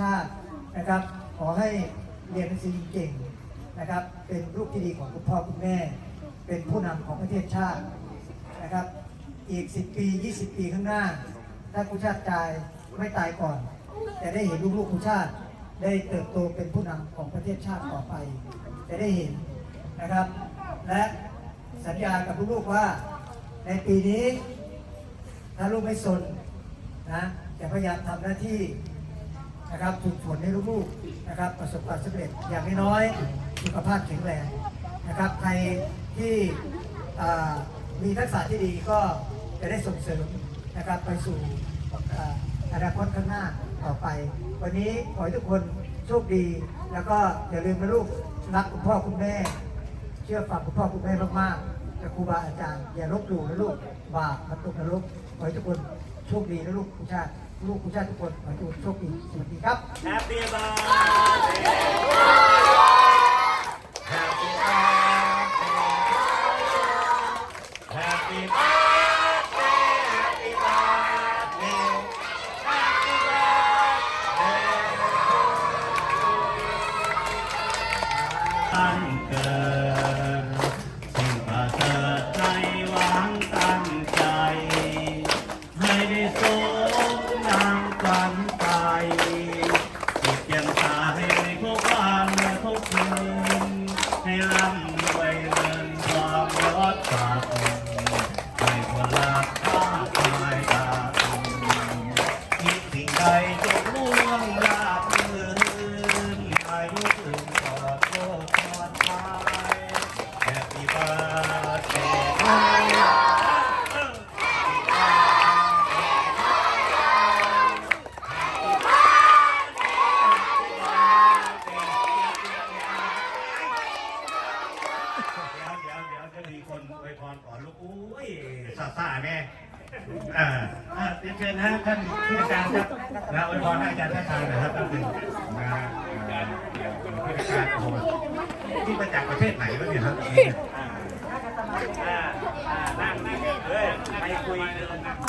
ชาตินะครับ ขอให้เรียนหนังสือเก่งนะครับ เป็นลูกที่ดีของคุณพ่อคุณแม่ เป็นผู้นำของประเทศชาตินะครับ อีก 10 ปี 20 ปีข้างหน้า ถ้าครูชาติตายไม่ตายก่อน จะได้เห็นลูกๆครูชาติ ได้เติบโตเป็นผู้นำของประเทศชาติต่อไป จะได้เห็นนะครับ และสัญญากับลูกๆว่าในปีนี้ถ้าลูกไม่สนนะจะพยายามทำหน้าที่ นะครับฝึกฝนให้ลูกๆนะครับ ประสบความสำเร็จอย่างน้อยๆสุขภาพแข็งแรงนะครับใครที่มีทักษะที่ดีก็จะได้ส่งเสริมนะครับไปสู่อาอนาคตข้างหน้าต่อไป วันนี้ขอให้ทุกคนโชคดี แล้วก็อย่าลืมนะลูกรักคุณพ่อคุณแม่ เชื่อฟังคุณพ่อคุณแม่มากๆกับครูบาอาจารย์อย่าลบหลู่นะลูกบาปมันตกนรกขอให้ทุกคนโชคดีนะลูกคุณชาติ ลูกคุณชาติทุกคนขอให้ทุกคนโชคดีสวัสดีครับ Happy birthday Happy birthday Happy birthday Happy birthday Happy birthday ตั้งเคนอวยพรก่อนลูกอุ้ยซาซาแม่อ่าเรียนเชิญนะท่านผู้อาจารย์ครับนะอวยพรอาจารย์ท่านทางนะครับท่านหนึ่งนะผู้อาจารย์โอ้ที่มาจากประเทศไหนวะเนี่ยครับนั่งนั่งเฮ้ยไปคุย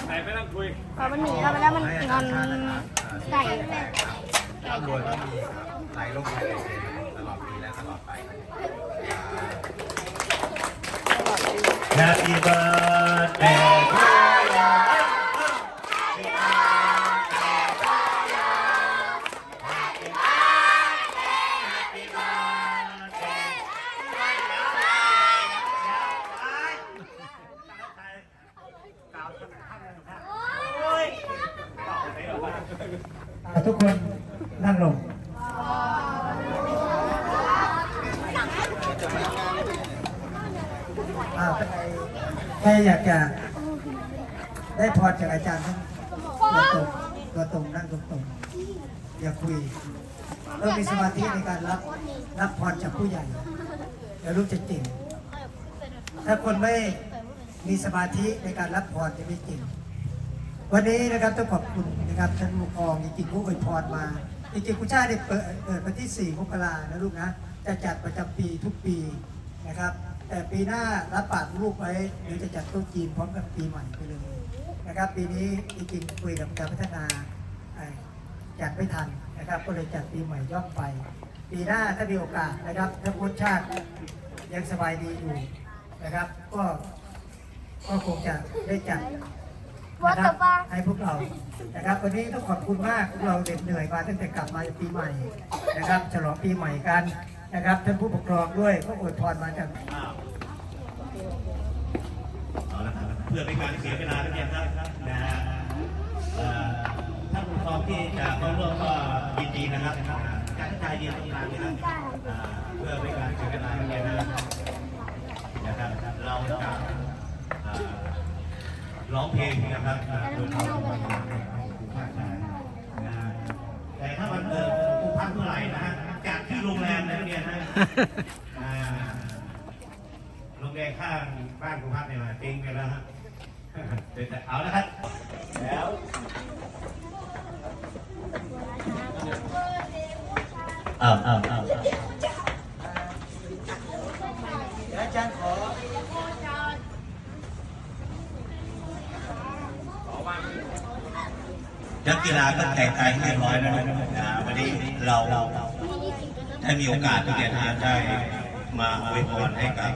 ไหนไม่ต้องคุยพอมันหนีเราไปแล้วมันงอนไก่ร่รวยก็มีไหลลงไป Happy birthday to you. Happy birthday. ทุกคนนั่งลง อ่าใครอยากจะได้พรจากอาจารย์ทั้งตัวตรงตัวตรงนั่งตรงตรงอย่าคุยต้องมีสมาธิในการรับรับพรจากผู้ใหญ่แล้วลูกจะเก่งถ้าคนไม่มีสมาธิในการรับพรจะไม่เก่งวันนี้นะครับต้องขอบคุณนะครับท่านผู้กองจริงๆผู้อวยพรมาจริงๆคุณชาติได้เปิดเปิดวันที่4มกรานะลูกนะจะจัดประจำปีทุกปีนะครับ แต่ปีหน้ารับปากลูกไว้เดี๋ยวจะจัดโต๊ะจีนพร้อมกับปีใหม่ไปเลยนะครับปีนี้จริงๆคุยกับการพัฒนาจัดไม่ทันนะครับก็เลยจัดปีใหม่ย่อมไป ปีหน้าถ้ามีโอกาสนะครับถ้าพุทธชาติยังสบายดีอยู่นะครับ ก็ก็คงจะได้จัดนะครับให้พวกเรานะครับวันนี้ต้องขอบคุณมากพวกเราเหน็ดเหนื่อยมาตั้งแต่กลับมาปีใหม่นะครับ ฉลองปีใหม่กัน นะครับท่านผู้ปกครองด้วยก็อวยพรมาจากอ้าวเอาละครับเพื่อเป็นการเสียเวลาทุกอย่างครับนะฮะเอ่อท่านผู้ปกครองที่จะเข้าร่วมก็ยินดีนะครับการทายยืนตรงกลางนะครับอ่าเพื่อเป็นการเสียเวลาทุกอย่างนะครับนะครับเราจะอ่าร้องเพลงนะครับอ่าโดยเราครูภา เนี่ยนะอ่าโรงแรมข้างบ้านคุณพักเนี่ยมาติ้งไปแล้วฮะเดี๋ยวจะเอาแล้วครับ แล้วอ้าวอ้าวอ้าวเดี๋ยวอาจารย์ขอนักกีฬาก็แต่งกายให้เรียบร้อยแล้วนะครับอ่าวันนี้เรา ถ้ามีโอกาสที่จะได้มาอวยพรให้กับ